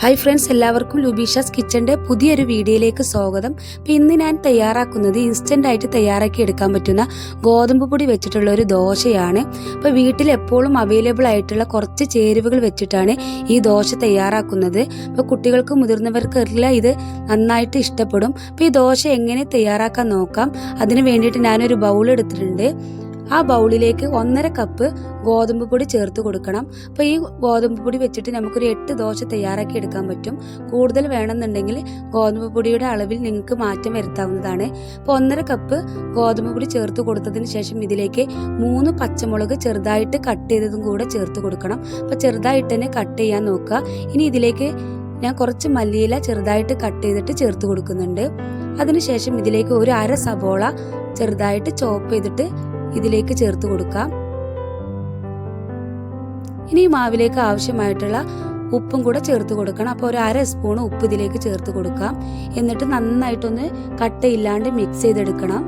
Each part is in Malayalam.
ഹായ് ഫ്രണ്ട്സ് എല്ലാവർക്കും ലുബീഷാസ് കിച്ചന്റെ പുതിയൊരു വീഡിയോയിലേക്ക് സ്വാഗതം. അപ്പോൾ ഇന്ന് ഞാൻ തയ്യാറാക്കുന്നത് ഇൻസ്റ്റന്റ് ആയിട്ട് തയ്യാറാക്കി എടുക്കാൻ പറ്റുന്ന ഗോതമ്പ് പൊടി വെച്ചിട്ടുള്ള ഒരു ദോശയാണ്. അപ്പോൾ വീട്ടിൽ എപ്പോഴും അവൈലബിൾ ആയിട്ടുള്ള കുറച്ച് ചേരുവകൾ വെച്ചിട്ടാണ് ഈ ദോശ തയ്യാറാക്കുന്നത്. അപ്പോൾ കുട്ടികൾക്ക് മുതിർന്നവർക്കെല്ലാം ഇത് നന്നായിട്ട് ഇഷ്ടപ്പെടും. അപ്പോൾ ഈ ദോശ എങ്ങനെ തയ്യാറാക്കാൻ നോക്കാം? അതിന് വേണ്ടിയിട്ട് ഞാനൊരു ബൗൾ എടുത്തിട്ടുണ്ട്. ആ ബൗളിലേക്ക് ഒന്നര കപ്പ് ഗോതമ്പ് പൊടി ചേർത്ത് കൊടുക്കണം. അപ്പോൾ ഈ ഗോതമ്പ് പൊടി വെച്ചിട്ട് നമുക്കൊരു എട്ട് ദോശ തയ്യാറാക്കി എടുക്കാൻ പറ്റും. കൂടുതൽ വേണമെന്നുണ്ടെങ്കിൽ ഗോതമ്പ് പൊടിയുടെ അളവിൽ നിങ്ങൾക്ക് മാറ്റം വരുത്താവുന്നതാണ്. അപ്പോൾ ഒന്നര കപ്പ് ഗോതമ്പ് പൊടി ചേർത്ത് കൊടുത്തതിന് ശേഷം ഇതിലേക്ക് മൂന്ന് പച്ചമുളക് ചെറുതായിട്ട് കട്ട് ചെയ്തതും കൂടെ ചേർത്ത് കൊടുക്കണം. അപ്പോൾ ചെറുതായിട്ട് തന്നെ കട്ട് ചെയ്യാൻ നോക്കുക. ഇനി ഇതിലേക്ക് ഞാൻ കുറച്ച് മല്ലിയില ചെറുതായിട്ട് കട്ട് ചെയ്തിട്ട് ചേർത്ത് കൊടുക്കുന്നുണ്ട്. അതിനുശേഷം ഇതിലേക്ക് ഒരു അര സബോള ചെറുതായിട്ട് ചോപ്പ് ചെയ്തിട്ട് ഇതിലേക്ക് ചേർത്ത് കൊടുക്കാം. ഇനി മാവിലേക്ക് ആവശ്യമായിട്ടുള്ള ഉപ്പും കൂടെ ചേർത്ത് കൊടുക്കണം. അപ്പോൾ ഒരു അര സ്പൂൺ ഉപ്പ് ഇതിലേക്ക് ചേർത്ത് കൊടുക്കാം. എന്നിട്ട് നന്നായിട്ടൊന്ന് കട്ടയില്ലാണ്ട് മിക്സ് ചെയ്തെടുക്കണം.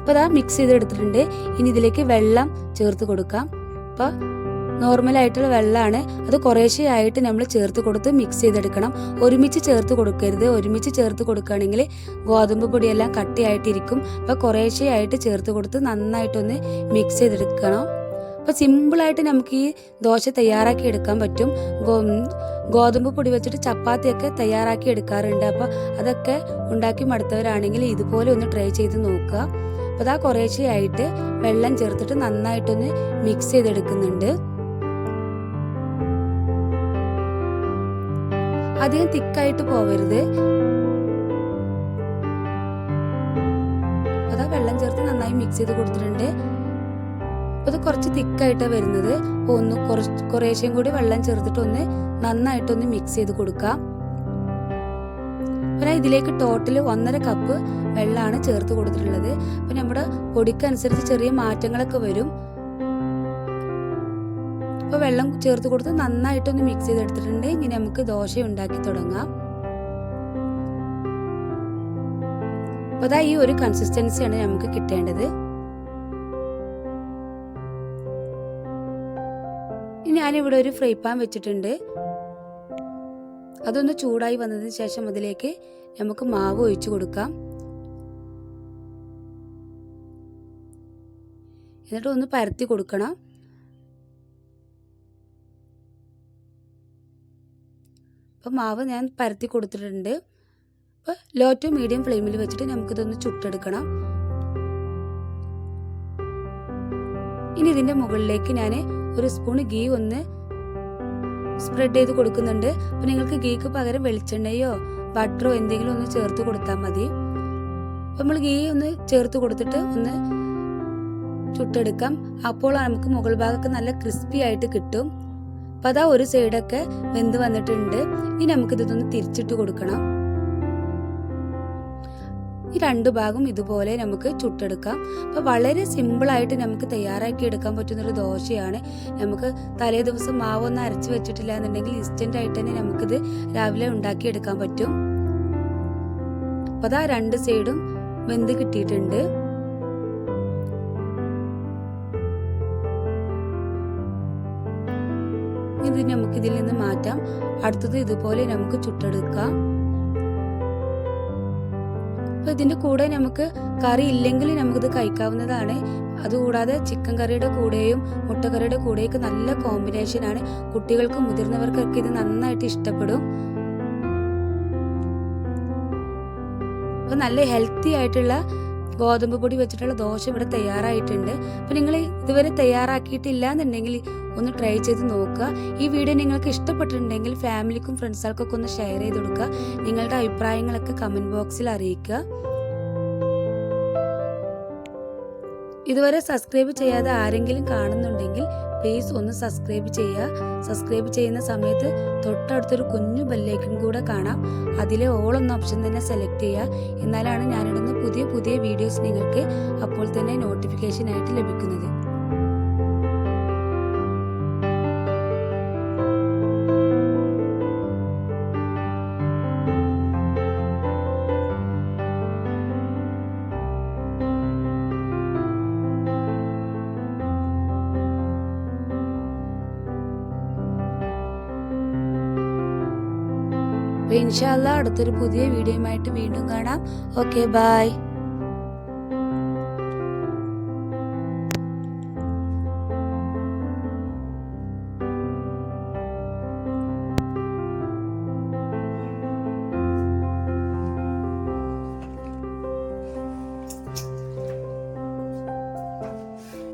അപ്പോൾ അതാ മിക്സ് ചെയ്തെടുത്തിട്ടുണ്ട്. ഇനി ഇതിലേക്ക് വെള്ളം ചേർത്ത് കൊടുക്കാം. അപ്പോൾ നോർമൽ ആയിട്ടുള്ള വെള്ളമാണ്. അത് കുറേശ്ശെയായിട്ട് നമ്മൾ ചേർത്ത് കൊടുത്ത് മിക്സ് ചെയ്തെടുക്കണം. ഒരുമിച്ച് ചേർത്ത് കൊടുക്കരുത്. ഒരുമിച്ച് ചേർത്ത് കൊടുക്കുകയാണെങ്കിൽ ഗോതമ്പ് പൊടിയെല്ലാം കട്ടിയായിട്ടിരിക്കും. അപ്പോൾ കുറേശ്ശെയായിട്ട് ചേർത്ത് കൊടുത്ത് നന്നായിട്ടൊന്ന് മിക്സ് ചെയ്തെടുക്കണം. അപ്പോൾ സിമ്പിളായിട്ട് നമുക്ക് ഈ ദോശ തയ്യാറാക്കി എടുക്കാൻ പറ്റും. ഗോ ഗോതമ്പ് പൊടി വെച്ചിട്ട് ചപ്പാത്തിയൊക്കെ തയ്യാറാക്കി എടുക്കാറുണ്ട്. അപ്പോൾ അതൊക്കെ ഉണ്ടാക്കി മടുത്തവരാണെങ്കിൽ ഇതുപോലെ ഒന്ന് ട്രൈ ചെയ്ത് നോക്കുക. അപ്പോൾ അതാ കുറേശ്ശെയായിട്ട് വെള്ളം ചേർത്തിട്ട് നന്നായിട്ടൊന്ന് മിക്സ് ചെയ്തെടുക്കുന്നുണ്ട്. അധികം തിക്കായിട്ട് പോവരുത്. അതാ വെള്ളം ചേർത്ത് നന്നായി മിക്സ് ചെയ്ത് കൊടുത്തിട്ടുണ്ട്. അത് കുറച്ച് തിക്കായിട്ടാണ് വരുന്നത്. ഒന്ന് കുറച്ച് കൂടി വെള്ളം ചേർത്തിട്ട് ഒന്ന് നന്നായിട്ടൊന്ന് മിക്സ് ചെയ്ത് കൊടുക്കാം. പിന്നെ ഇതിലേക്ക് ടോട്ടൽ ഒന്നര കപ്പ് വെള്ളമാണ് ചേർത്ത് കൊടുത്തിട്ടുള്ളത്. അപ്പം നമ്മുടെ പൊടിക്കനുസരിച്ച് ചെറിയ മാറ്റങ്ങളൊക്കെ വരും. അപ്പോൾ വെള്ളം ചേർത്ത് കൊടുത്ത് നന്നായിട്ടൊന്ന് മിക്സ് ചെയ്തെടുത്തിട്ടുണ്ട്. ഇനി നമുക്ക് ദോശ ഉണ്ടാക്കി തുടങ്ങാം. അപ്പോൾ അതാ ഈ ഒരു കൺസിസ്റ്റൻസിയാണ് നമുക്ക് കിട്ടേണ്ടത്. ഞാനിവിടെ ഒരു ഫ്രൈ പാൻ വെച്ചിട്ടുണ്ട്. അതൊന്ന് ചൂടായി വന്നതിന് ശേഷം അതിലേക്ക് നമുക്ക് മാവ് ഒഴിച്ചു കൊടുക്കാം. എന്നിട്ട് ഒന്ന് പരത്തി കൊടുക്കണം. അപ്പോൾ മാവ് ഞാൻ പരത്തി കൊടുത്തിട്ടുണ്ട്. അപ്പോൾ ലോ ടു മീഡിയം ഫ്ലെയിമിൽ വെച്ചിട്ട് നമുക്കിതൊന്ന് ചുട്ടെടുക്കണം. ഇനി ഇതിന്റെ മുകളിലേക്ക് ഞാൻ ഒരു സ്പൂൺ ഗീ ഒന്ന് സ്പ്രെഡ് ചെയ്ത് കൊടുക്കുന്നുണ്ട്. അപ്പോൾ നിങ്ങൾക്ക് ഗീക്ക് പകരം വെളിച്ചെണ്ണയോ ബട്ടറോ എന്തെങ്കിലും ഒന്ന് ചേർത്ത് കൊടുത്താൽ മതി. അപ്പോൾ നമ്മൾ ഗീ ഒന്ന് ചേർത്ത് കൊടുത്തിട്ട് ഒന്ന് ചുട്ടെടുക്കാം. അപ്പോൾ നമുക്ക് മുകൾ ഭാഗമൊക്കെ നല്ല ക്രിസ്പി ആയിട്ട് കിട്ടും. അപ്പോൾ അതാ ഒരു സൈഡൊക്കെ വെന്ത് വന്നിട്ടുണ്ട്. ഇനി നമുക്കിതൊന്ന് തിരിച്ചിട്ട് കൊടുക്കണം. ഈ രണ്ട് ഭാഗം ഇതുപോലെ നമുക്ക് ചുട്ടെടുക്കാം. അപ്പോൾ വളരെ സിമ്പിളായിട്ട് നമുക്ക് തയ്യാറാക്കി എടുക്കാൻ പറ്റുന്ന ഒരു ദോശയാണ്. നമുക്ക് തലേ ദിവസം മാവൊന്നും അരച്ച് വെച്ചിട്ടില്ല എന്നുണ്ടെങ്കിൽ ഇൻസ്റ്റന്റ് ആയിട്ട് തന്നെ നമുക്കിത് രാവിലെ ഉണ്ടാക്കിയെടുക്കാൻ പറ്റും. അപ്പോൾ അതാ രണ്ട് സൈഡും വെന്ത് കിട്ടിയിട്ടുണ്ട്. ഇത് നമുക്ക് ഇതിൽ നിന്ന് മാറ്റാം. അടുത്തത് ഇതുപോലെ നമുക്ക് ചുട്ടെടുക്കാം. അപ്പൊ ഇതിന്റെ കൂടെ നമുക്ക് കറി ഇല്ലെങ്കിൽ നമുക്കിത് കഴിക്കാവുന്നതാണ്. അതുകൂടാതെ ചിക്കൻ കറിയുടെ കൂടെയും മുട്ടക്കറിയുടെ കൂടെയൊക്കെ നല്ല കോമ്പിനേഷൻ ആണ്. കുട്ടികൾക്കും മുതിർന്നവർക്കൊക്കെ ഇത് നന്നായിട്ട് ഇഷ്ടപ്പെടും. അപ്പൊ നല്ല ഹെൽത്തി ആയിട്ടുള്ള ഗോതമ്പ് പൊടി വെച്ചിട്ടുള്ള ദോശ ഇവിടെ തയ്യാറായിട്ടുണ്ട്. അപ്പോൾ നിങ്ങൾ ഇതുവരെ തയ്യാറാക്കിയിട്ടില്ല എന്നുണ്ടെങ്കിൽ ഒന്ന് ട്രൈ ചെയ്ത് നോക്കുക. ഈ വീഡിയോ നിങ്ങൾക്ക് ഇഷ്ടപ്പെട്ടിട്ടുണ്ടെങ്കിൽ ഫാമിലിക്കും ഫ്രണ്ട്സുകൾക്കൊക്കെ ഒന്ന് ഷെയർ ചെയ്ത് കൊടുക്കുക. നിങ്ങളുടെ അഭിപ്രായങ്ങളൊക്കെ കമന്റ് ബോക്സിൽ അറിയിക്കുക. ഇതുവരെ സബ്സ്ക്രൈബ് ചെയ്യാതെ ആരെങ്കിലും കാണുന്നുണ്ടെങ്കിൽ പ്ലീസ് ഒന്ന് സബ്സ്ക്രൈബ് ചെയ്യുക. സബ്സ്ക്രൈബ് ചെയ്യുന്ന സമയത്ത് തൊട്ടടുത്തൊരു കുഞ്ഞു ബെല്ലേക്കും കൂടെ കാണാം. അതിലെ ഓൾ എന്ന ഓപ്ഷൻ തന്നെ സെലക്ട് ചെയ്യുക. എന്നാലാണ് ഞാനിടുന്ന പുതിയ പുതിയ വീഡിയോസ് നിങ്ങൾക്ക് അപ്പോൾ തന്നെ നോട്ടിഫിക്കേഷൻ ആയിട്ട് ലഭിക്കുന്നത്. അപ്പോൾ ഇൻഷാല്ല അടുത്തൊരു പുതിയ വീഡിയോയുമായിട്ട് വീണ്ടും കാണാം. Okay bye